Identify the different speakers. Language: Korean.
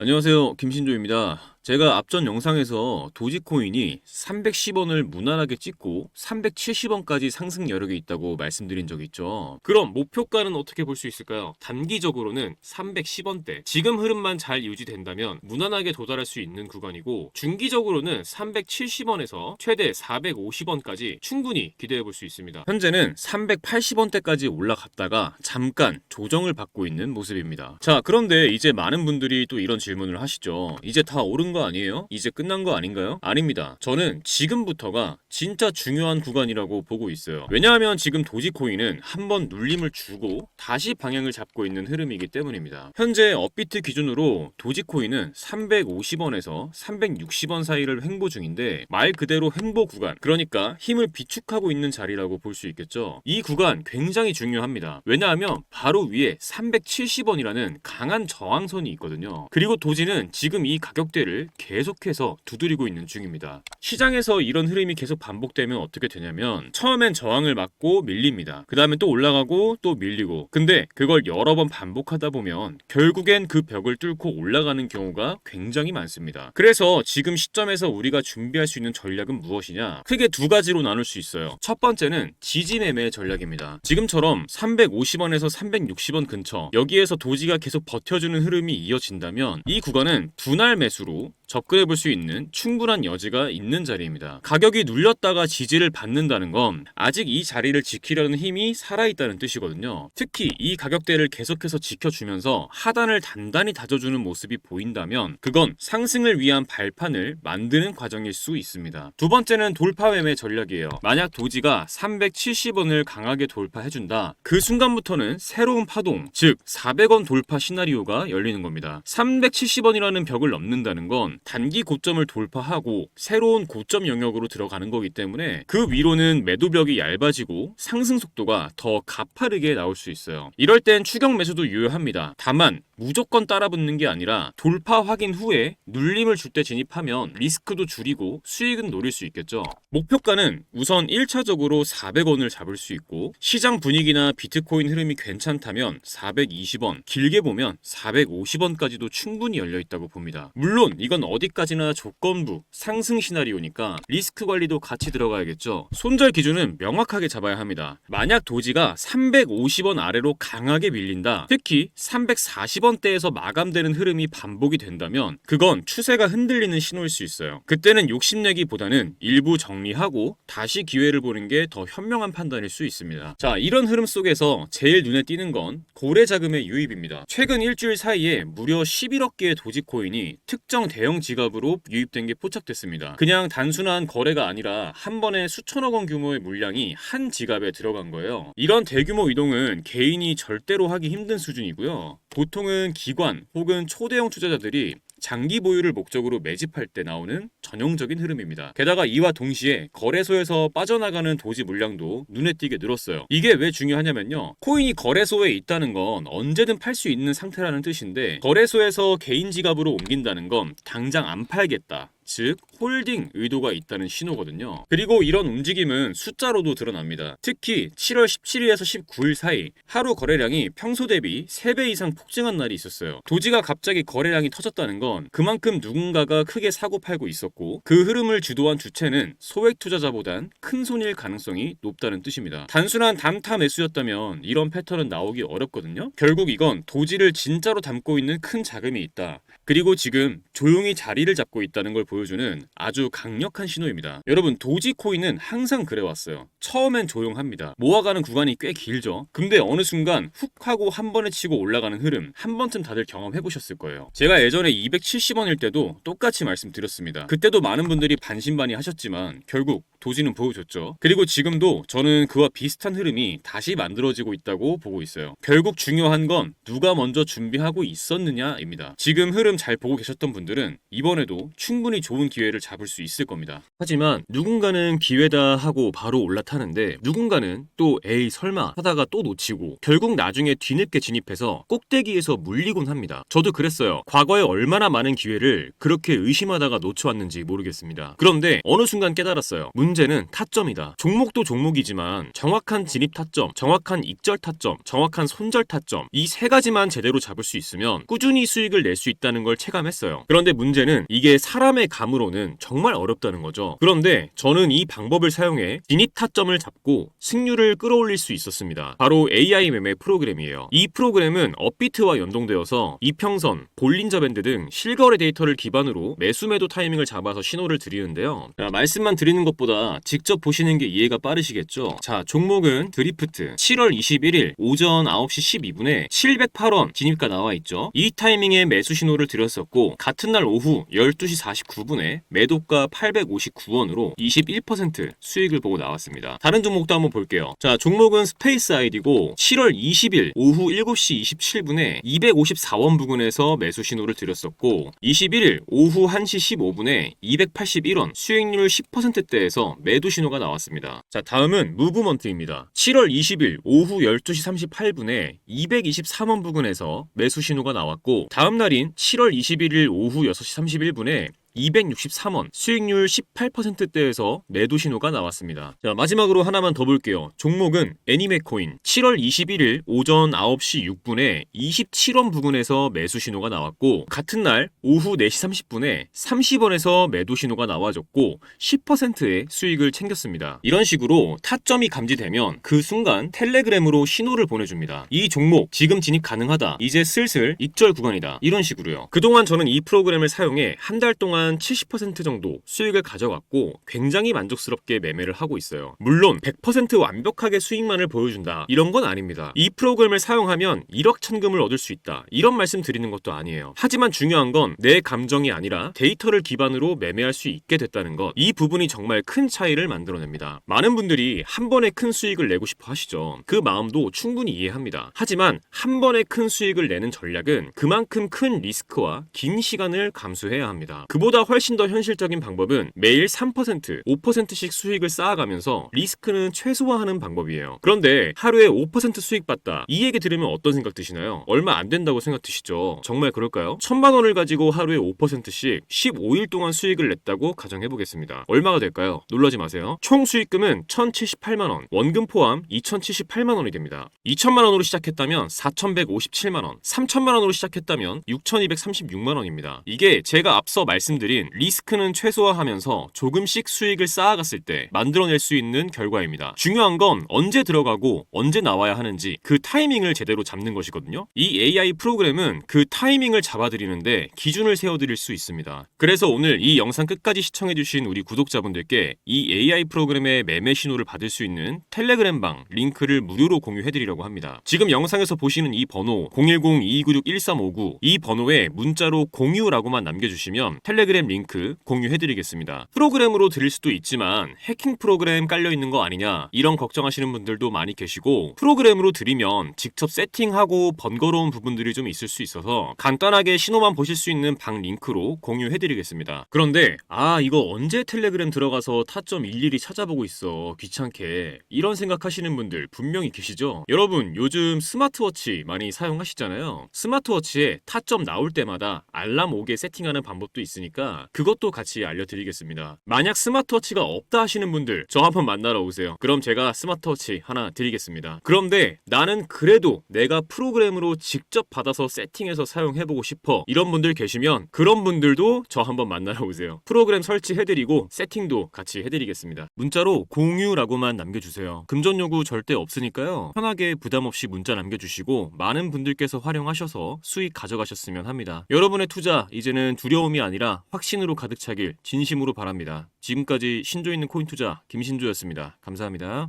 Speaker 1: 안녕하세요. 김신조입니다. 제가 앞전 영상에서 도지코인이 310원을 무난하게 찍고 370원까지 상승 여력이 있다고 말씀드린 적 있죠. 그럼 목표가는 어떻게 볼 수 있을까요? 단기적으로는 310원대. 지금 흐름만 잘 유지된다면 무난하게 도달할 수 있는 구간이고 중기적으로는 370원에서 최대 450원까지 충분히 기대해 볼 수 있습니다. 현재는 380원대까지 올라갔다가 잠깐 조정을 받고 있는 모습입니다. 자, 그런데 이제 많은 분들이 또 이런 질문을 하시죠. 이제 다 오른 거 아니에요? 이제 끝난 거 아닌가요? 아닙니다. 저는 지금부터가 진짜 중요한 구간이라고 보고 있어요. 왜냐하면 지금 도지코인은 한 번 눌림을 주고 다시 방향을 잡고 있는 흐름이기 때문입니다. 현재 업비트 기준으로 도지코인은 350원에서 360원 사이를 횡보 중인데 말 그대로 횡보 구간, 그러니까 힘을 비축하고 있는 자리라고 볼 수 있겠죠. 이 구간 굉장히 중요합니다. 왜냐하면 바로 위에 370원이라는 강한 저항선이 있거든요. 그리고 도지는 지금 이 가격대를 계속해서 두드리고 있는 중입니다. 시장에서 이런 흐름이 계속 반복되면 어떻게 되냐면 처음엔 저항을 맞고 밀립니다. 그 다음에 또 올라가고 또 밀리고 근데 그걸 여러 번 반복하다 보면 결국엔 그 벽을 뚫고 올라가는 경우가 굉장히 많습니다. 그래서 지금 시점에서 우리가 준비할 수 있는 전략은 무엇이냐? 크게 두 가지로 나눌 수 있어요. 첫 번째는 지지 매매 전략입니다. 지금처럼 350원에서 360원 근처 여기에서 도지가 계속 버텨주는 흐름이 이어진다면 이 구간은 분할 매수로 접근해 볼 수 있는 충분한 여지가 있는 자리입니다. 가격이 눌렸다가 지지를 받는다는 건 아직 이 자리를 지키려는 힘이 살아있다는 뜻이거든요. 특히 이 가격대를 계속해서 지켜주면서 하단을 단단히 다져주는 모습이 보인다면 그건 상승을 위한 발판을 만드는 과정일 수 있습니다. 두 번째는 돌파 매매 전략이에요. 만약 도지가 370원을 강하게 돌파해준다. 그 순간부터는 새로운 파동, 즉 400원 돌파 시나리오가 열리는 겁니다. 370원이라는 벽을 넘는다는 건 단기 고점을 돌파하고 새로운 고점 영역으로 들어가는 거기 때문에 그 위로는 매도벽이 얇아지고 상승 속도가 더 가파르게 나올 수 있어요. 이럴 땐 추격 매수도 유효합니다. 다만 무조건 따라붙는 게 아니라 돌파 확인 후에 눌림을 줄 때 진입하면 리스크도 줄이고 수익은 노릴 수 있겠죠. 목표가는 우선 1차적으로 400원을 잡을 수 있고 시장 분위기나 비트코인 흐름이 괜찮다면 420원, 길게 보면 450원까지도 충분히 열려 있다고 봅니다. 물론 이건 어디까지나 조건부 상승 시나리오니까 리스크 관리도 같이 들어가야겠죠. 손절 기준은 명확하게 잡아야 합니다. 만약 도지가 350원 아래로 강하게 밀린다. 특히 340원 대에서 마감되는 흐름이 반복이 된다면 그건 추세가 흔들리는 신호일 수 있어요. 그때는 욕심내기보다는 일부 정리하고 다시 기회를 보는 게 더 현명한 판단일 수 있습니다. 자, 이런 흐름 속에서 제일 눈에 띄는 건 고래 자금의 유입입니다. 최근 일주일 사이에 무려 11억 개의 도지코인이 특정 대형 지갑으로 유입된 게 포착됐습니다. 그냥 단순한 거래가 아니라 한 번에 수천억 원 규모의 물량이 한 지갑에 들어간 거예요. 이런 대규모 이동은 개인이 절대로 하기 힘든 수준이고요. 보통은 기관 혹은 초대형 투자자들이 장기 보유를 목적으로 매집할 때 나오는 전형적인 흐름입니다. 게다가 이와 동시에 거래소에서 빠져나가는 도지 물량도 눈에 띄게 늘었어요. 이게 왜 중요하냐면요. 코인이 거래소에 있다는 건 언제든 팔 수 있는 상태라는 뜻인데 거래소에서 개인 지갑으로 옮긴다는 건 당장 안 팔겠다. 즉 홀딩 의도가 있다는 신호거든요. 그리고 이런 움직임은 숫자로도 드러납니다. 특히 7월 17일에서 19일 사이 하루 거래량이 평소 대비 3배 이상 폭증한 날이 있었어요. 도지가 갑자기 거래량이 터졌다는 건 그만큼 누군가가 크게 사고 팔고 있었고 그 흐름을 주도한 주체는 소액 투자자보단 큰 손일 가능성이 높다는 뜻입니다. 단순한 단타 매수였다면 이런 패턴은 나오기 어렵거든요. 결국 이건 도지를 진짜로 담고 있는 큰 자금이 있다. 그리고 지금 조용히 자리를 잡고 있다는 걸 보여주는 아주 강력한 신호입니다. 여러분 도지코인은 항상 그래왔어요. 처음엔 조용합니다. 모아가는 구간이 꽤 길죠. 근데 어느 순간 훅 하고 한 번에 치고 올라가는 흐름 한 번쯤 다들 경험해 보셨을 거예요. 제가 예전에 270원일 때도 똑같이 말씀드렸습니다. 그때도 많은 분들이 반신반의 하셨지만 결국 도지는 보여줬죠. 그리고 지금도 저는 그와 비슷한 흐름이 다시 만들어지고 있다고 보고 있어요. 결국 중요한 건 누가 먼저 준비하고 있었느냐입니다. 지금 흐름 잘 보고 계셨던 분들은 이번에도 충분히 좋은 기회를 잡을 수 있을 겁니다. 하지만 누군가는 기회다 하고 바로 올라타는데 누군가는 또 에이 설마 하다가 또 놓치고 결국 나중에 뒤늦게 진입해서 꼭대기에서 물리곤 합니다. 저도 그랬어요. 과거에 얼마나 많은 기회를 그렇게 의심하다가 놓쳐왔는지 모르겠습니다. 그런데 어느 순간 깨달았어요. 문 제는 타점이다. 종목도 종목이지만 정확한 진입 타점, 정확한 익절 타점, 정확한 손절 타점 이 세 가지만 제대로 잡을 수 있으면 꾸준히 수익을 낼 수 있다는 걸 체감했어요. 그런데 문제는 이게 사람의 감으로는 정말 어렵다는 거죠. 그런데 저는 이 방법을 사용해 진입 타점을 잡고 승률을 끌어올릴 수 있었습니다. 바로 AI 매매 프로그램이에요. 이 프로그램은 업비트와 연동되어서 이평선, 볼린저 밴드 등 실거래 데이터를 기반으로 매수 매도 타이밍을 잡아서 신호를 드리는데요. 자, 말씀만 드리는 것보다 직접 보시는 게 이해가 빠르시겠죠? 자, 종목은 드리프트 7월 21일 오전 9시 12분에 708원 진입가 나와 있죠. 이 타이밍에 매수 신호를 드렸었고 같은 날 오후 12시 49분에 매도가 859원으로 21% 수익을 보고 나왔습니다. 다른 종목도 한번 볼게요. 자, 종목은 스페이스 아이디고 7월 20일 오후 7시 27분에 254원 부근에서 매수 신호를 드렸었고 21일 오후 1시 15분에 281원 수익률 10%대에서 매도 신호가 나왔습니다. 자, 다음은 무브먼트입니다. 7월 20일 오후 12시 38분에 223원 부근에서 매수 신호가 나왔고 다음 날인 7월 21일 오후 6시 31분에 263원, 수익률 18%대에서 매도 신호가 나왔습니다. 자, 마지막으로 하나만 더 볼게요. 종목은 애니메코인 7월 21일 오전 9시 6분에 27원 부근에서 매수 신호가 나왔고 같은 날 오후 4시 30분에 30원에서 매도 신호가 나와줬고 10%의 수익을 챙겼습니다. 이런 식으로 타점이 감지되면 그 순간 텔레그램으로 신호를 보내줍니다. 이 종목 지금 진입 가능하다. 이제 슬슬 익절 구간이다. 이런 식으로요. 그동안 저는 이 프로그램을 사용해 한 달 동안 70% 정도 수익을 가져갔고 굉장히 만족스럽게 매매를 하고 있어요. 물론 100% 완벽하게 수익만을 보여준다. 이런 건 아닙니다. 이 프로그램을 사용하면 1억 천금을 얻을 수 있다. 이런 말씀 드리는 것도 아니에요. 하지만 중요한 건 내 감정이 아니라 데이터를 기반으로 매매할 수 있게 됐다는 것. 이 부분이 정말 큰 차이를 만들어냅니다. 많은 분들이 한 번에 큰 수익을 내고 싶어 하시죠. 그 마음도 충분히 이해합니다. 하지만 한 번에 큰 수익을 내는 전략은 그만큼 큰 리스크와 긴 시간을 감수해야 합니다. 그보다 훨씬 더 현실적인 방법은 매일 3%, 5%씩 수익을 쌓아가면서 리스크는 최소화하는 방법이에요. 그런데 하루에 5% 수익 받다. 이 얘기 들으면 어떤 생각 드시나요? 얼마 안 된다고 생각 드시죠? 정말 그럴까요? 천만 원을 가지고 하루에 5%씩 15일 동안 수익을 냈다고 가정해 보겠습니다. 얼마가 될까요? 놀라지 마세요. 총 수익금은 1,078만 원, 원금 포함 2,078만 원이 됩니다. 2천만 원으로 시작했다면 4,157만 원, 3천만 원으로 시작했다면 6,236만 원입니다. 이게 제가 앞서 말씀 드린 리스크는 최소화하면서 조금씩 수익을 쌓아갔을 때 만들어낼 수 있는 결과입니다. 중요한 건 언제 들어가고 언제 나와야 하는지 그 타이밍을 제대로 잡는 것이거든요. 이 AI 프로그램은 그 타이밍을 잡아드리는데 기준을 세워드릴 수 있습니다. 그래서 오늘 이 영상 끝까지 시청해주신 우리 구독자분들께 이 AI 프로그램의 매매 신호를 받을 수 있는 텔레그램 방 링크를 무료로 공유해드리려고 합니다. 지금 영상에서 보시는 이 번호 010-2296-1359 이 번호에 문자로 공유라고만 남겨주시면 텔레그램 링크 공유해드리겠습니다. 프로그램으로 드릴 수도 있지만 해킹 프로그램 깔려있는 거 아니냐 이런 걱정하시는 분들도 많이 계시고 프로그램으로 드리면 직접 세팅하고 번거로운 부분들이 좀 있을 수 있어서 간단하게 신호만 보실 수 있는 방 링크로 공유해드리겠습니다. 그런데 아 이거 언제 텔레그램 들어가서 타점 일일이 찾아보고 있어 귀찮게 이런 생각하시는 분들 분명히 계시죠? 여러분 요즘 스마트워치 많이 사용하시잖아요. 스마트워치에 타점 나올 때마다 알람 오게 세팅하는 방법도 있으니까 그것도 같이 알려드리겠습니다. 만약 스마트워치가 없다 하시는 분들 저 한번 만나러 오세요. 그럼 제가 스마트워치 하나 드리겠습니다. 그런데 나는 그래도 내가 프로그램으로 직접 받아서 세팅해서 사용해보고 싶어 이런 분들 계시면 그런 분들도 저 한번 만나러 오세요. 프로그램 설치해드리고 세팅도 같이 해드리겠습니다. 문자로 공유라고만 남겨주세요. 금전 요구 절대 없으니까요. 편하게 부담 없이 문자 남겨주시고 많은 분들께서 활용하셔서 수익 가져가셨으면 합니다. 여러분의 투자 이제는 두려움이 아니라 확신으로 가득 차길 진심으로 바랍니다. 지금까지 신조 있는 코인 투자 김신조였습니다. 감사합니다.